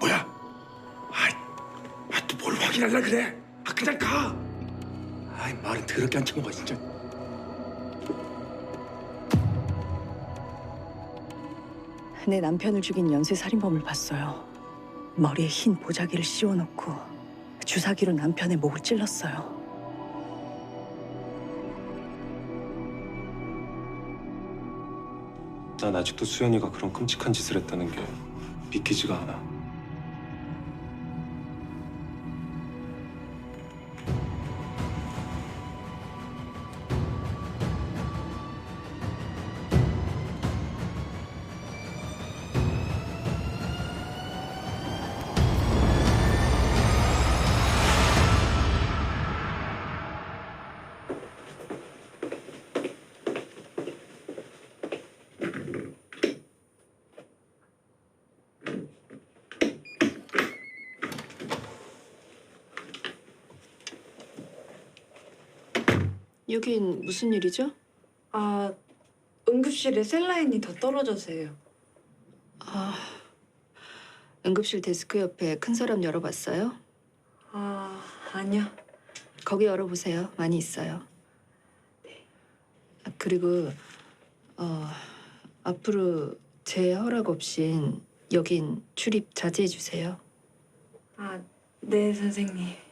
뭐야? 아이, 아, 또 뭘 확인하려 그래? 아, 그냥 가. 아이, 말은 더럽게 안 쳐먹어, 진짜. 내 남편을 죽인 연쇄 살인범을 봤어요. 머리에 흰 보자기를 씌워놓고 주사기로 남편의 목을 찔렀어요. 난 아직도 수연이가 그런 끔찍한 짓을 했다는 게 믿기지가 않아. 여긴 무슨 일이죠? 아, 응급실에 셀라인이 더 떨어져서요. 아, 응급실 데스크 옆에 큰 서랍 열어봤어요? 아, 아니요. 거기 열어보세요. 많이 있어요. 아, 그리고 어, 앞으로 제 허락 없인 여긴 출입 자제해 주세요. 아, 네, 선생님.